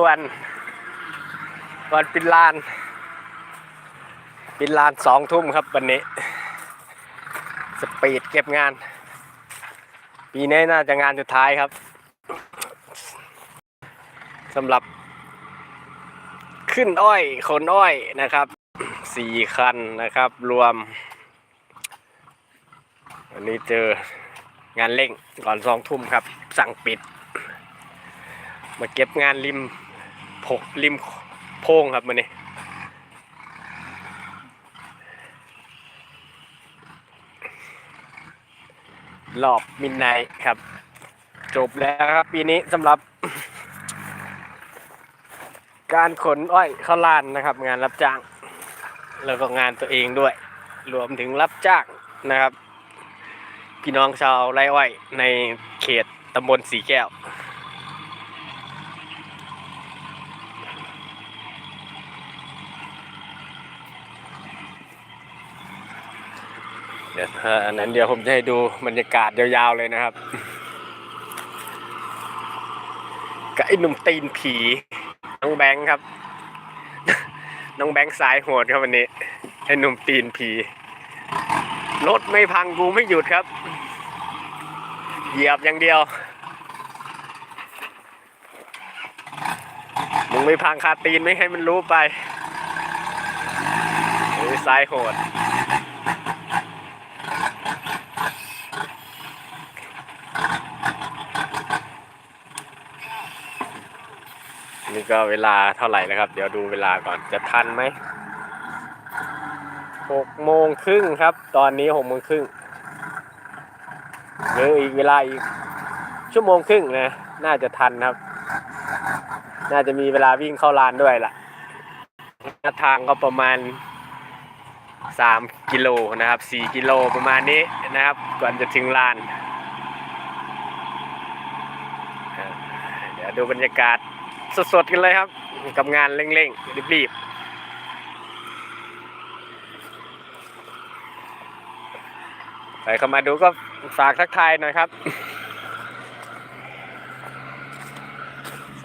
ส่วนก่อนปิดลาน ปิดลานสองทุ่มครับวันนี้ สปีดเก็บงาน ปีนี้น่าจะงานสุดท้ายครับสำหรับ ขึ้นอ้อยขนอ้อยนะครับสี่คันนะครับ รวม วันนี้เจองานเร่งก่อนสองทุ่มครับ สั่งปิด มาเก็บงานริม พกริมโพงครับมันนี่รอบมินไนครับ จบแล้วครับ ปีนี้สำหรับ การขนอ้อยเข้าลานนะครับ งานรับจ้าง แล้วก็งานตัวเองด้วย รวมถึงรับจ้างนะครับ พี่น้องชาวไร่อ้อยในเขตตำบลสีแก้ว เดี๋ยวถ้าอันนั้นเดี๋ยวผมจะให้ดูบรรยากาศยาวๆเลยนะครับกับไอ้หนุ่มตีนผีน้องแบงค์ครับ น้องแบงค์สายโหดครับวันนี้ไอ้หนุ่มตีนผีรถไม่พังกูไม่หยุดครับ เหยียบอย่างเดียวมึงไม่พังคาตีนไม่ให้มันรู้ไปไอ้สายโหด ก็เวลาเท่าไหร่แล้วครับ เดี๋ยวดูเวลาก่อนจะทันไหมหกโมงครึ่งครับ ตอนนี้หกโมงครึ่งหลืออีกเวลาอีกชั่วโมงครึ่งนะ น่าจะทันครับ น่าจะมีเวลาวิ่งเข้าลานด้วยล่ะระยะทางก็ประมาณสามกิโลนะครับสี่กิโลประมาณนี้นะครับ ก่อนจะถึงลาน เดี๋ยวดูบรรยากาศ สดๆกันเลยครับ กับงานเร่งๆรีบๆใครเข้ามาดูก็ฝากทักทายหน่อยครับ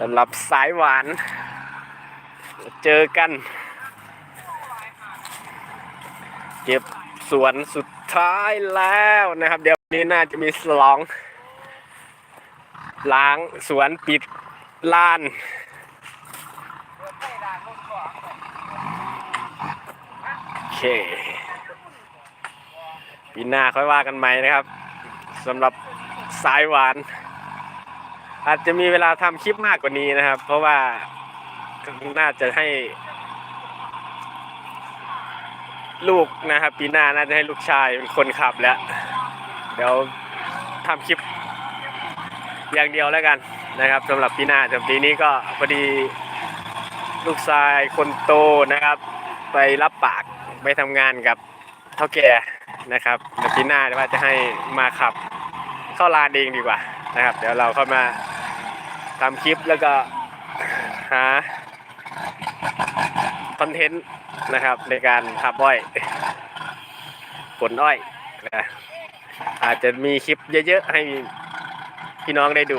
สำหรับสายหวาน เจอกัน เก็บสวนสุดท้ายแล้วนะครับ เดี๋ยวนี้น่าจะมีสลอง ล้างสวนปิดลาน โอ เคปีหน้าค่อยว่ากันใหม่นะครับสำหรับสายหวาน อาจจะมีเวลาทำคลิปมากกว่านี้นะครับ เพราะว่าน่าจะให้ ลูกนะครับปีหน้าน่าจะให้ลูกชายเป็นคนขับแล้ว เดี๋ยวทำคลิป อย่างเดียวแล้วกันนะครับสำหรับปีหน้าแต่ปีนี้ก็พอดีลูกชายคนโตนะครับ ไปรับปาก ไปทำงานกับเท่าแก่นะครับแต่ปีหน้าว่าจะให้มาขับเข้าลานเองดีกว่านะครับ เดี๋ยวเราเข้ามาทำคลิปแล้วก็หาคอนเทนต์นะครับในการขับอ้อยผลอ้อยนะอาจจะมีคลิปเยอะๆให้พี่น้องได้ดู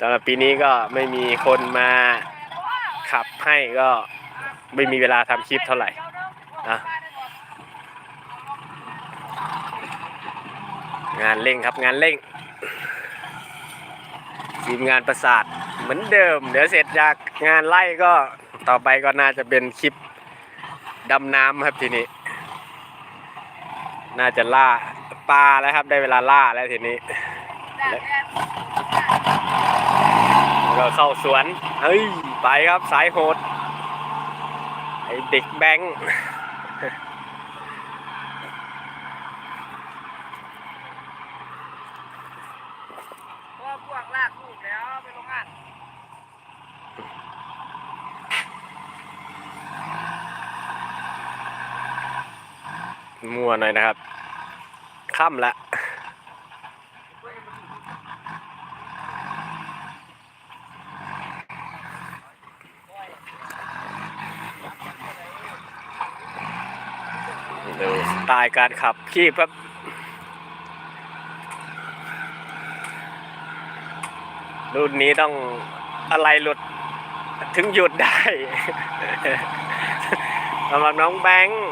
สำหรับปีนี้ก็ไม่มีคนมาขับให้ก็ไม่มีเวลาทำคลิปเท่าไหร่ นะงานเร่งครับงานเร่งทีมงานประสาทเหมือนเดิม เดี๋ยวเสร็จจากงานไล่ก็ต่อไปก็น่าจะเป็นคลิปดำน้ำครับทีนี้ น่าจะล่าปลาแล้วครับ ได้เวลาล่าแล้วทีนี้ก็เข้าสวนเฮ้ย ไปครับสายโหดไอเด็กแบงค์ เพราะว่าพวกลากลูกแล้วไปโรงงาน มั่ว หน่อยนะครับค่ำละดูตล์การขับขี่ครับรุ่นนี้ต้องอะไรหลุดถึงหยุดได้สำหรับน้องแบงค์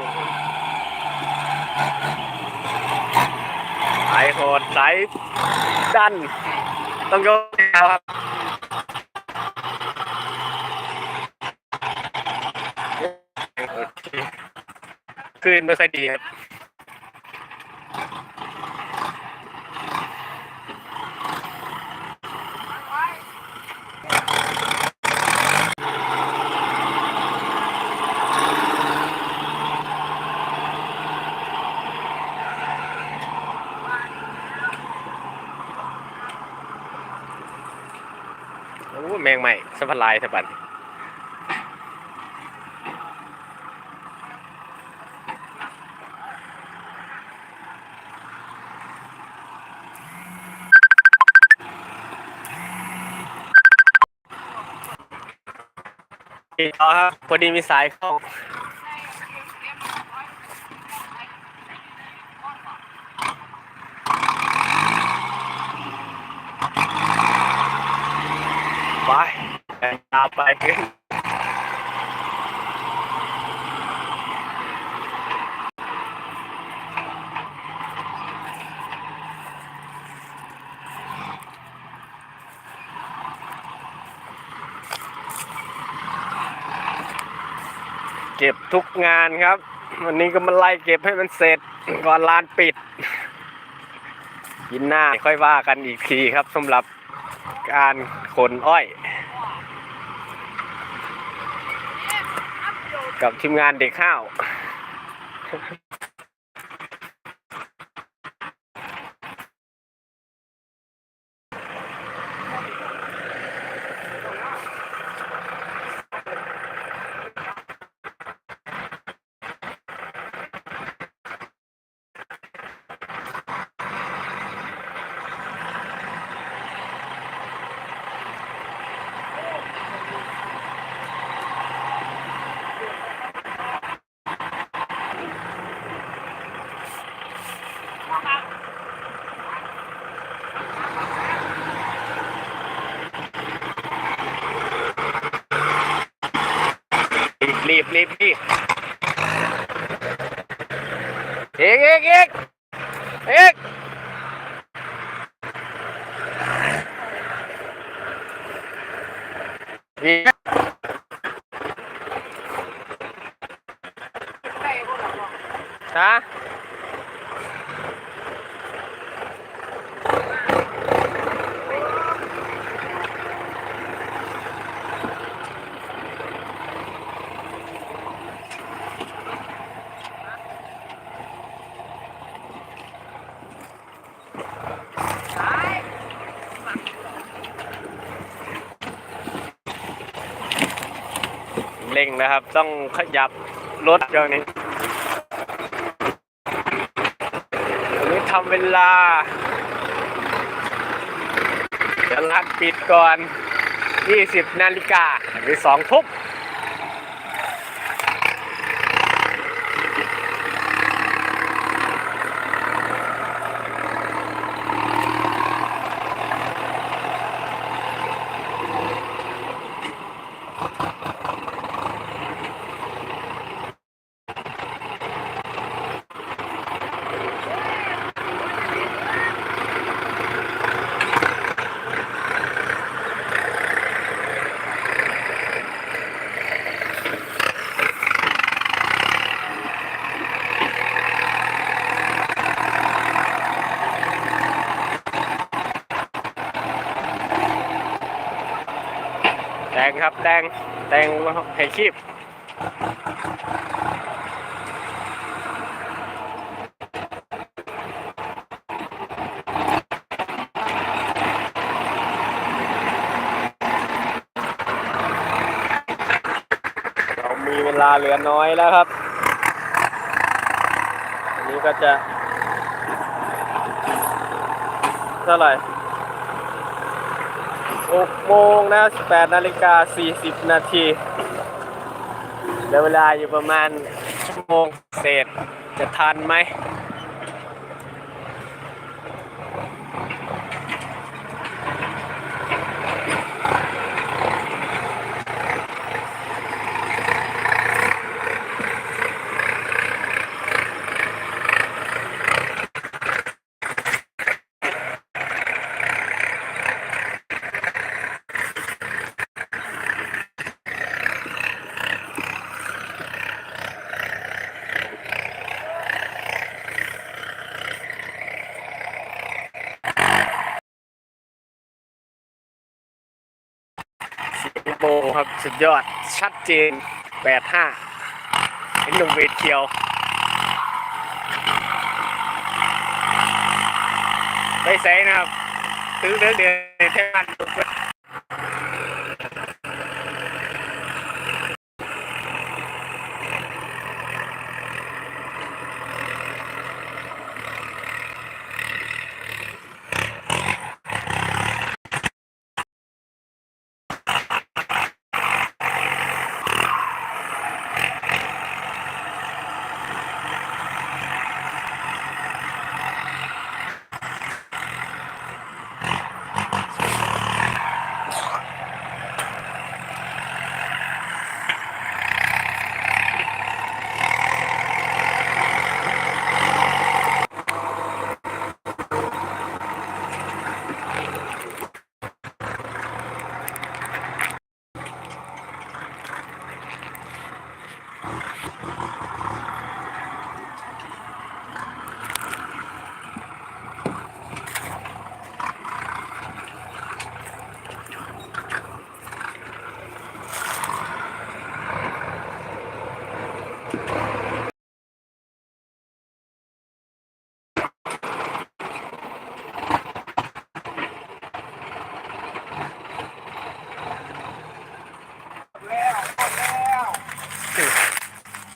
สายโหดสายดัน ต้องยกแล้วครับขึ้นไม่ค่อยดีครับ โอ้แมงใหม่ สะพานลายสะบันต่อครับพอดีมีสายเข้าไปตามไปขึ้น เก็บทุกงานครับ วันนี้ก็มาไล่เก็บให้มันเสร็จก่อนลานปิดยินหน้าค่อยว่ากันอีกทีครับสำหรับการขนอ้อย กับทีมงานเด็กข้าว รีบรีบรีบเอกเอกเอกเอกอี นะครับ ต้องขยับรถอย่างนี้อันนี้ทำเวลาจะร้านปิดก่อน 20 นาฬิกาหรือ2ทุ่ม งครับแดงแดงให้ชีพเรามีเวลาเหลือน้อยแล้วครับ อันนี้ก็จะ เท่าไหร่ 6โมงนะ8นาฬิกา40 นาทีเหลือเวลาอยู่ประมาณชั่วโมงเศษจะทันไหม ครับสุดยอดชัดเจน85เห็นหนุ่มเวทเคียว ไปใส่นะครับซื้อเดือนเดือนเท่านั้น กคน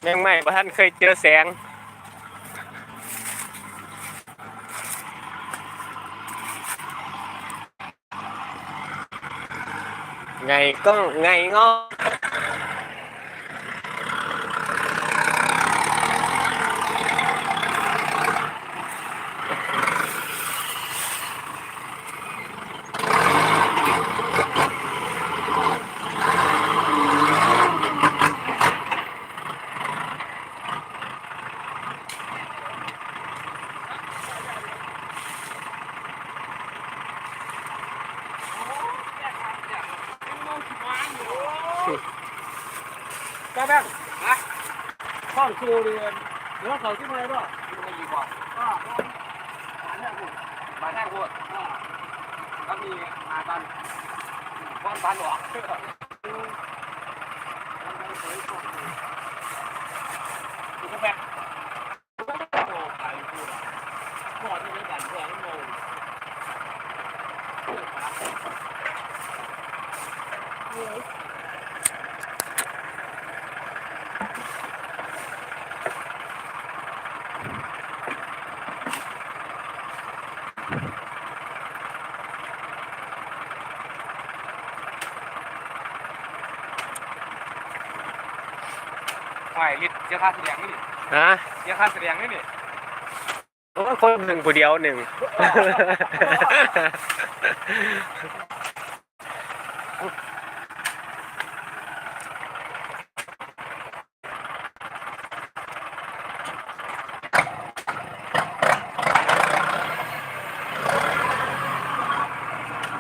ยังไม่ว่าท่านเคยเจอแสง ไงก็ไงงอ ครูเรียนหรือว่าเขาที่มาอะไรด้วยไม่อยู่บอกก็มาแท่งพูดมาแท่งพูดก็มีมาตันบ้านบ้านหลวงก็แบบโอ้ไปพูดพ่อที่ไม่ อนงงไม่ลิดเสียค่าแสดงนี่นี่ฮะเสียค่าแสดงนี่นี่โอ้ยคนหนึ่งผู้เดียวหนึ่ง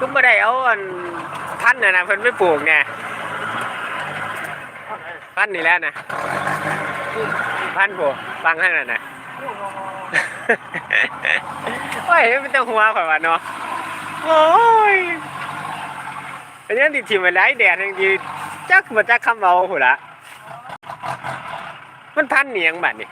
ก็ไม่ได้เอาอันพันธุ์นะนะเพิ่นไม่ปลูกไง พันธุ์นี่แหล้วนะพันธุ์ผัวฟังให้หน่อยนะโอ้ยมันจะหัวข่อยว่าเนาะโอ้ยอันนี้ติดทีมไว้ไล่แดดจริงๆจักมันจักคำเอาหัวละมันพันเหนียงบัดนี่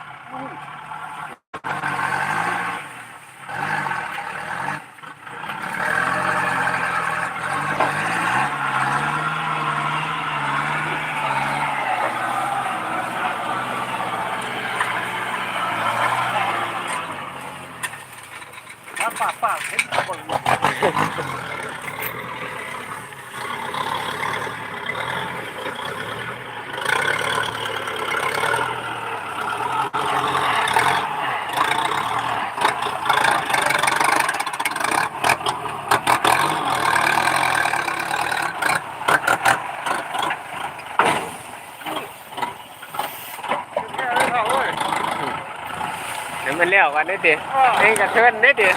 ถ้าปากปากเห็นคน เดี๋ยว มันเลี้ยวกันได้ดิเองกระเทินได้ดิ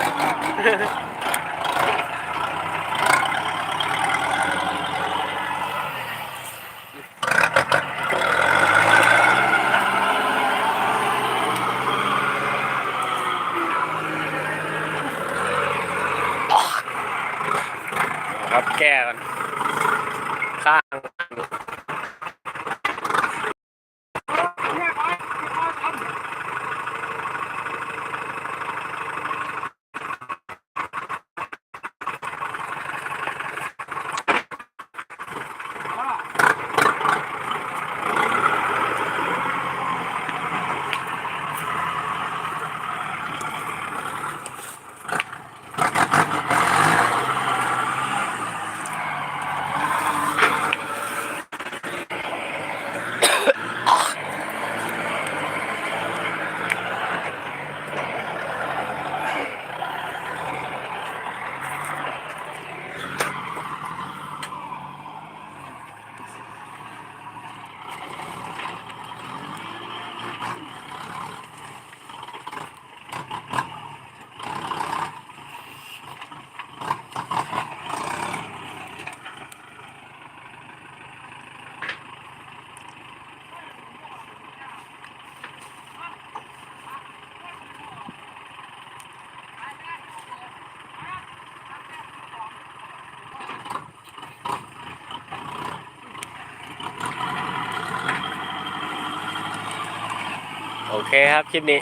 เคครับคลิปนี้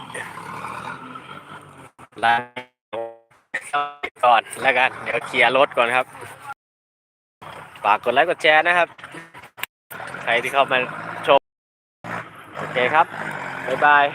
ลาก่อนแล้วกัน เดี๋ยวเคลียร์รถก่อนครับฝากกดไลค์กดแชร์นะครับ ใครที่เข้ามาชม โอเคครับ บ๊ายบาย